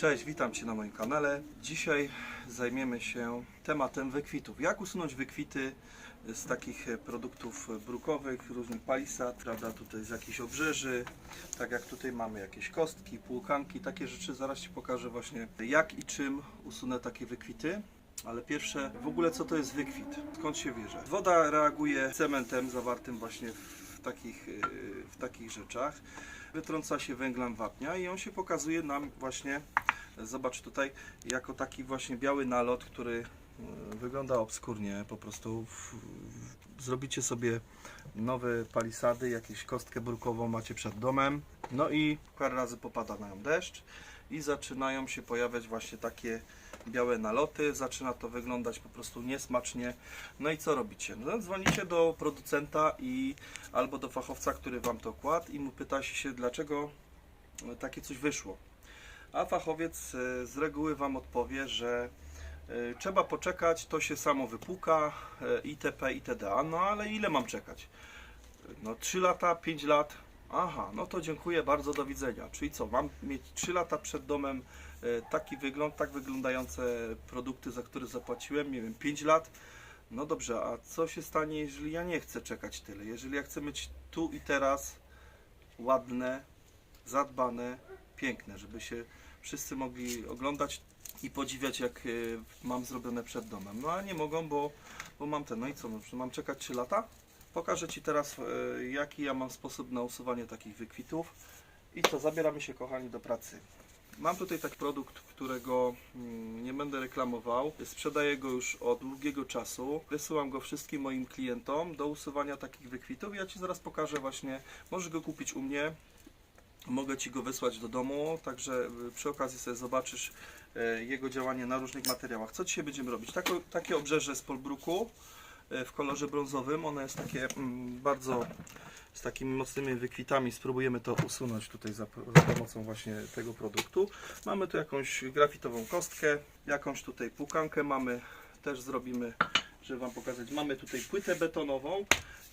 Cześć, witam Cię na moim kanale. Dzisiaj zajmiemy się tematem wykwitów. Jak usunąć wykwity z takich e, produktów brukowych, różnych palisad, prawda, tutaj z jakichś obrzeży, tak jak tutaj mamy jakieś kostki, półkanki, takie rzeczy. Zaraz Ci pokażę właśnie jak i czym usunę takie wykwity. Ale pierwsze, w ogóle co to jest wykwit? Skąd się bierze? Woda reaguje cementem zawartym właśnie w takich, e, w takich rzeczach. Wytrąca się węglem wapnia i on się pokazuje nam właśnie, zobacz tutaj, jako taki właśnie biały nalot, który e, wygląda obskurnie. Po prostu w, w, zrobicie sobie nowe palisady, jakąś kostkę brukową macie przed domem. No i parę razy popada na nią deszcz i zaczynają się pojawiać właśnie takie białe naloty, zaczyna to wyglądać po prostu niesmacznie. No i co robicie? No, dzwonicie do producenta i albo do fachowca, który wam to kładł i mu pytacie się, dlaczego takie coś wyszło. A fachowiec e, z reguły wam odpowie, że e, trzeba poczekać, to się samo wypłuka, e, itp. itd. No ale ile mam czekać? No 3 lata, 5 lat. Aha, no to dziękuję bardzo, do widzenia. Czyli co, mam mieć 3 lata przed domem taki wygląd, tak wyglądające produkty, za które zapłaciłem, nie wiem, 5 lat. No dobrze, a co się stanie, jeżeli ja nie chcę czekać tyle? Jeżeli ja chcę mieć tu i teraz ładne, zadbane, piękne, żeby się wszyscy mogli oglądać i podziwiać, jak e, mam zrobione przed domem. No a nie mogą, bo, bo mam ten. No i co, no, mam czekać 3 lata? Pokażę Ci teraz, e, jaki ja mam sposób na usuwanie takich wykwitów. I co, zabieramy się, kochani, do pracy. Mam tutaj taki produkt, którego mm, nie będę reklamował. Sprzedaję go już od długiego czasu. Wysyłam go wszystkim moim klientom do usuwania takich wykwitów. Ja Ci zaraz pokażę właśnie, możesz go kupić u mnie. Mogę Ci go wysłać do domu, także y, przy okazji sobie zobaczysz e, jego działanie na różnych materiałach. Co dzisiaj będziemy robić? Tako, takie obrzeże z polbruku w kolorze brązowym. Ono jest takie mm, bardzo z takimi mocnymi wykwitami. Spróbujemy to usunąć tutaj za, za pomocą właśnie tego produktu. Mamy tu jakąś grafitową kostkę, jakąś tutaj pukankę mamy. Też zrobimy, żeby Wam pokazać. Mamy tutaj płytę betonową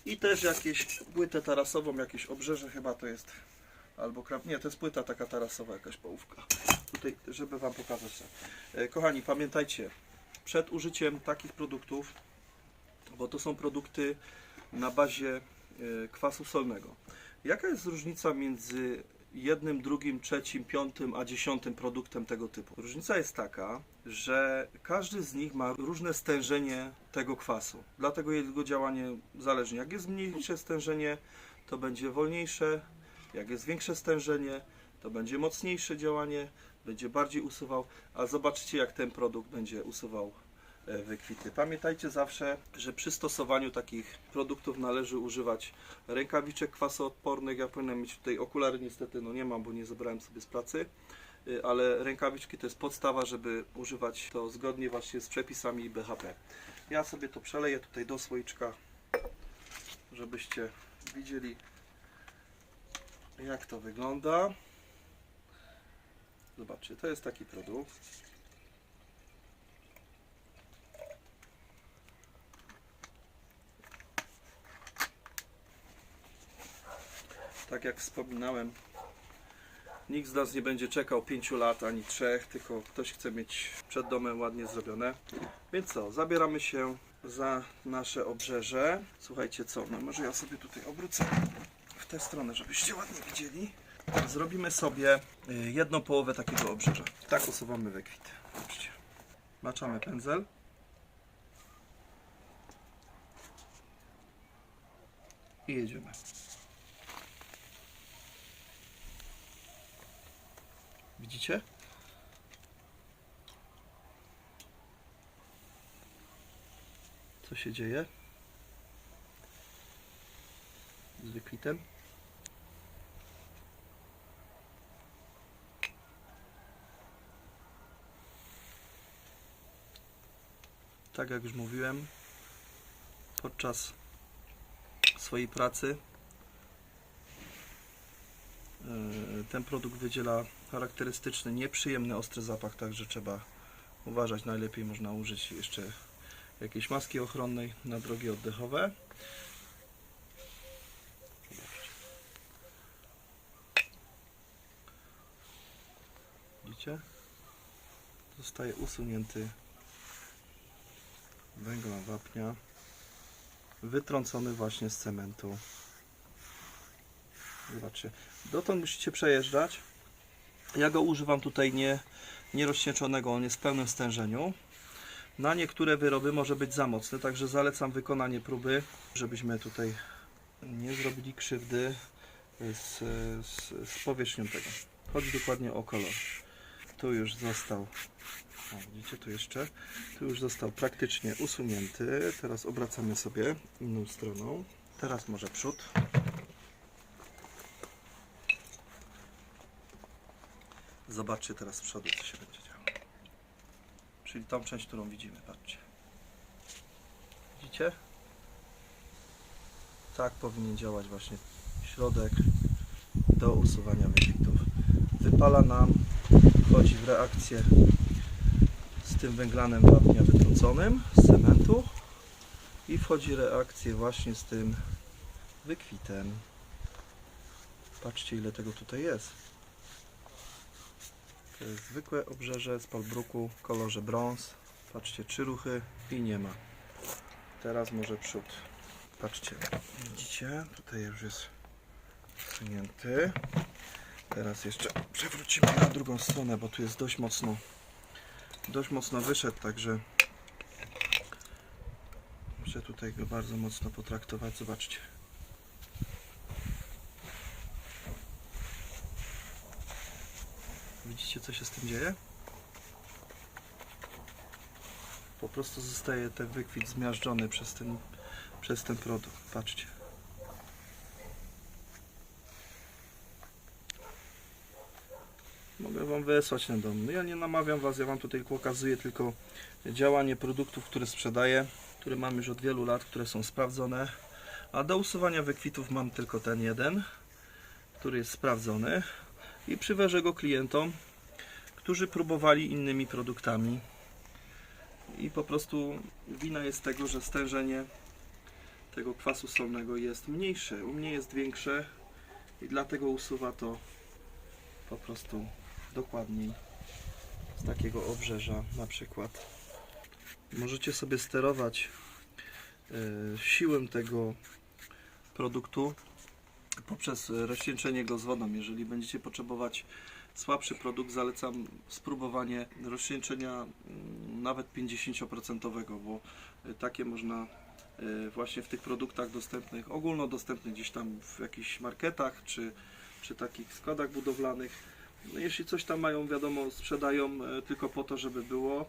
i też jakieś płytę tarasową, jakieś obrzeże chyba to jest. Albo krab... Nie, to jest płyta taka tarasowa, jakaś połówka. Tutaj, żeby Wam pokazać. E, Kochani, pamiętajcie, przed użyciem takich produktów, bo to są produkty na bazie e, kwasu solnego. Jaka jest różnica między jednym, drugim, trzecim, piątym, a dziesiątym produktem tego typu? Różnica jest taka, że każdy z nich ma różne stężenie tego kwasu. Dlatego jego działanie zależy. Jak jest mniejsze stężenie, to będzie wolniejsze. Jak jest większe stężenie, to będzie mocniejsze działanie, będzie bardziej usuwał. A zobaczcie, jak ten produkt będzie usuwał wykwity. Pamiętajcie zawsze, że przy stosowaniu takich produktów należy używać rękawiczek kwasoodpornych. Ja powinienem mieć tutaj okulary, niestety no nie mam, bo nie zebrałem sobie z pracy. Y, Ale rękawiczki to jest podstawa, żeby używać to zgodnie właśnie z przepisami BHP. Ja sobie to przeleję tutaj do słoiczka, żebyście widzieli jak to wygląda. Zobaczcie, to jest taki produkt. Tak jak wspominałem, nikt z nas nie będzie czekał 5 lat ani 3, tylko ktoś chce mieć przed domem ładnie zrobione. Więc co, zabieramy się za nasze obrzeże. Słuchajcie co, no może ja sobie tutaj obrócę w tę stronę, żebyście ładnie widzieli. Zrobimy sobie y, jedną połowę takiego obrzeża. Tak usuwamy wykwit. Zobaczcie. Maczamy pędzel. I jedziemy. Widzicie? Co się dzieje z wykwitem? Tak jak już mówiłem, podczas swojej pracy Yy, ten produkt wydziela charakterystyczny, nieprzyjemny, ostry zapach, także trzeba uważać. Najlepiej można użyć jeszcze jakiejś maski ochronnej na drogi oddechowe. Widzicie? zostaje usunięty węgla wapnia, wytrącony właśnie z cementu. Zobaczcie, dotąd musicie przejeżdżać. Ja go używam tutaj nie, nierozcieńczonego, on jest w pełnym stężeniu. Na niektóre wyroby może być za mocny, także zalecam wykonanie próby, żebyśmy tutaj nie zrobili krzywdy z, z, z powierzchnią tego. Chodzi dokładnie o kolor. Tu już został, o, widzicie tu jeszcze, tu już został praktycznie usunięty. Teraz obracamy sobie inną stroną. Teraz może przód. Zobaczcie teraz z przodu, co się będzie działo. Czyli tą część, którą widzimy, patrzcie. Widzicie? Tak powinien działać właśnie środek do usuwania wykwitów. Wypala nam, wchodzi w reakcję z tym węglanem wapnia wytrąconym z cementu i wchodzi reakcję właśnie z tym wykwitem. Patrzcie ile tego tutaj jest. Zwykłe obrzeże z palbruku w kolorze brąz. Patrzcie, trzy ruchy i nie ma. Teraz może przód. Patrzcie, widzicie? Tutaj już jest wsunięty. Teraz jeszcze przewrócimy na drugą stronę, bo tu jest dość mocno dość mocno wyszedł, także muszę tutaj go bardzo mocno potraktować. Zobaczcie. Widzicie co się z tym dzieje? Po prostu zostaje ten wykwit zmiażdżony przez ten, przez ten produkt. Patrzcie. Mogę Wam wysłać na dom. No ja nie namawiam Was, ja Wam tutaj pokazuję tylko działanie produktów, które sprzedaję, które mam już od wielu lat, które są sprawdzone. A do usuwania wykwitów mam tylko ten jeden, który jest sprawdzony i przywożę go klientom, którzy próbowali innymi produktami. I po prostu wina jest tego, że stężenie tego kwasu solnego jest mniejsze, u mnie jest większe i dlatego usuwa to po prostu dokładniej z takiego obrzeża na przykład. Możecie sobie sterować e, siłę tego produktu poprzez rozcieńczenie go z wodą. Jeżeli będziecie potrzebować słabszy produkt, zalecam spróbowanie rozcieńczenia mm, nawet 50%, bo e, takie można e, właśnie w tych produktach dostępnych, ogólnodostępnych gdzieś tam w jakichś marketach czy, czy takich składach budowlanych. No jeśli coś tam mają, wiadomo, sprzedają e, tylko po to, żeby było.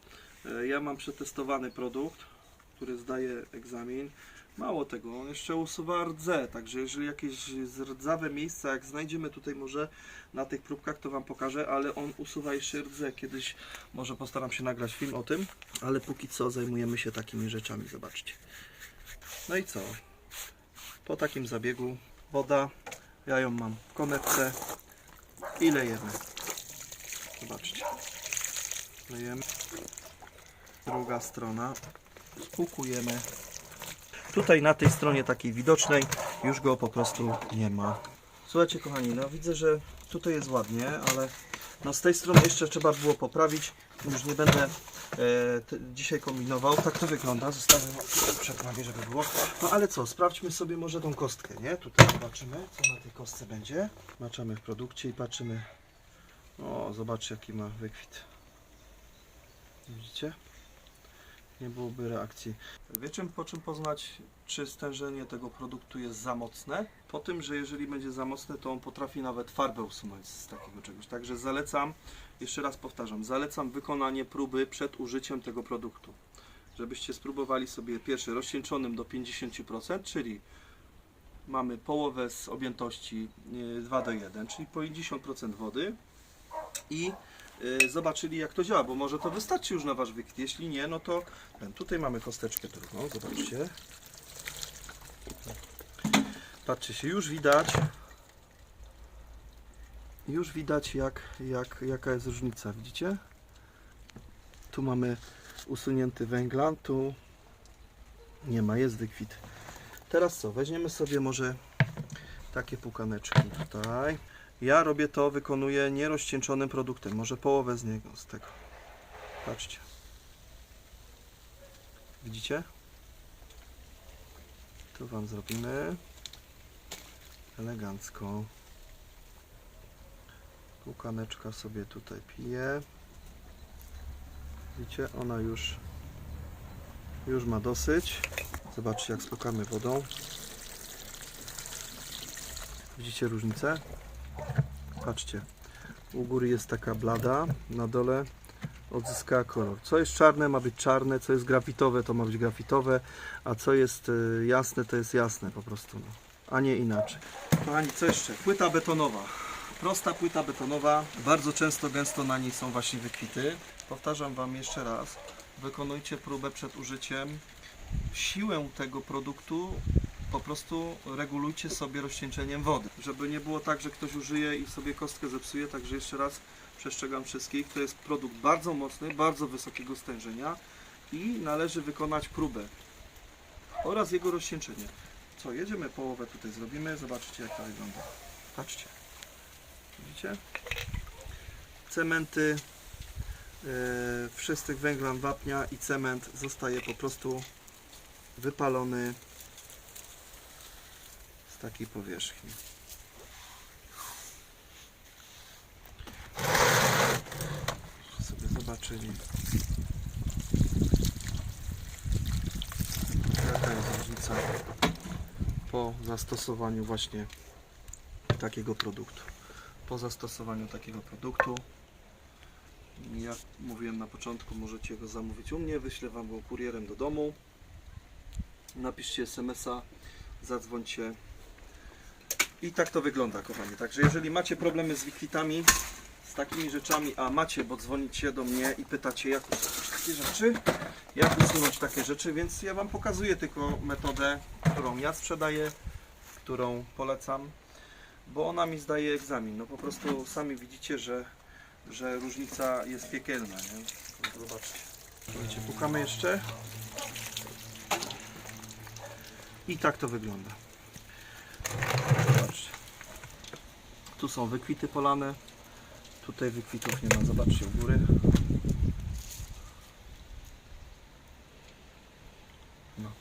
Ja mam przetestowany produkt, który zdaje egzamin. Mało tego, on jeszcze usuwa rdze, także jeżeli jakieś rdzawe miejsca, jak znajdziemy tutaj może na tych próbkach, to Wam pokażę, ale on usuwa jeszcze rdze. Kiedyś może postaram się nagrać film o tym, ale póki co zajmujemy się takimi rzeczami, zobaczcie. No i co? Po takim zabiegu woda, ja ją mam w konewce i lejemy. Zobaczcie. Lejemy. Druga strona. Spłukujemy. Tutaj na tej stronie takiej widocznej już go po prostu nie ma. Słuchajcie kochani, no widzę, że tutaj jest ładnie, ale no z tej strony jeszcze trzeba było poprawić. Już nie będę e, dzisiaj kombinował. Tak to wygląda. Zostawię przeprawię, żeby było. No ale co, sprawdźmy sobie może tą kostkę, nie? Tutaj zobaczymy, co na tej kostce będzie. Maczamy w produkcie i patrzymy. O, zobaczcie jaki ma wykwit. Widzicie? Nie byłoby reakcji. Wiecie po czym poznać, czy stężenie tego produktu jest za mocne? Po tym, że jeżeli będzie za mocne, to on potrafi nawet farbę usunąć z takiego czegoś. Także zalecam, jeszcze raz powtarzam, zalecam wykonanie próby przed użyciem tego produktu. Żebyście spróbowali sobie pierwszy rozcieńczonym do 50%, czyli mamy połowę z objętości e, 2 do 1, czyli po 50% wody i zobaczyli jak to działa, bo może to wystarczy już na Wasz wykwit. Jeśli nie, no to tutaj mamy kosteczkę drugą, zobaczcie. Patrzcie się, już widać już widać jak, jak, jaka jest różnica, widzicie? Tu mamy usunięty węglan, tu nie ma, jest wykwit. Teraz co, weźmiemy sobie może takie pukaneczki tutaj. Ja robię to, wykonuję nierozcieńczonym produktem, może połowę z niego, z tego. Patrzcie. Widzicie? Tu Wam zrobimy elegancko. Kukaneczka sobie tutaj pije. Widzicie, ona już już ma dosyć. Zobaczcie jak spłukamy wodą. Widzicie różnicę? Patrzcie. U góry jest taka blada, na dole odzyskała kolor. Co jest czarne ma być czarne, co jest grafitowe to ma być grafitowe, a co jest y, jasne to jest jasne po prostu. No. A nie inaczej. Kochani, co jeszcze? Płyta betonowa. Prosta płyta betonowa. Bardzo często, gęsto na niej są właśnie wykwity. Powtarzam Wam jeszcze raz. Wykonujcie próbę przed użyciem. Siłę tego produktu po prostu regulujcie sobie rozcieńczeniem wody. Żeby nie było tak, że ktoś użyje i sobie kostkę zepsuje. Także jeszcze raz przestrzegam wszystkich. To jest produkt bardzo mocny, bardzo wysokiego stężenia i należy wykonać próbę oraz jego rozcieńczenie. Co, jedziemy połowę tutaj zrobimy. Zobaczcie jak to wygląda. Patrzcie. Widzicie? Cementy yy, wszyscy węglan wapnia i cement zostaje po prostu wypalony takiej powierzchni. Sobie zobaczyli. Jaka jest różnica po zastosowaniu właśnie takiego produktu. Po zastosowaniu takiego produktu, jak mówiłem na początku, możecie go zamówić u mnie, wyślę Wam go kurierem do domu. Napiszcie SMS-a, zadzwońcie. I tak to wygląda, kochani. Także jeżeli macie problemy z wikwitami, z takimi rzeczami, a macie, bo dzwonicie do mnie i pytacie, jak usunąć takie rzeczy, jak usunąć takie rzeczy, więc ja Wam pokazuję tylko metodę, którą ja sprzedaję, którą polecam, bo ona mi zdaje egzamin. No po prostu sami widzicie, że, że różnica jest piekielna, nie? No Zobaczcie. Słuchajcie, pukamy jeszcze. I tak to wygląda. Zobaczcie. Tu są wykwity polane. Tutaj wykwitów nie ma. Zobaczcie u góry. No.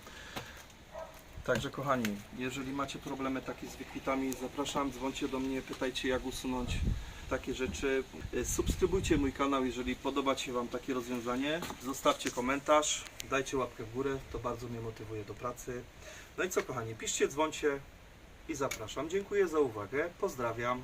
Także kochani, jeżeli macie problemy takie z wykwitami, zapraszam, dzwońcie do mnie, pytajcie jak usunąć takie rzeczy. Y, Subskrybujcie mój kanał, jeżeli podoba się Wam takie rozwiązanie. Zostawcie komentarz, dajcie łapkę w górę, to bardzo mnie motywuje do pracy. No i co kochani, piszcie, dzwońcie i zapraszam. Dziękuję za uwagę, pozdrawiam.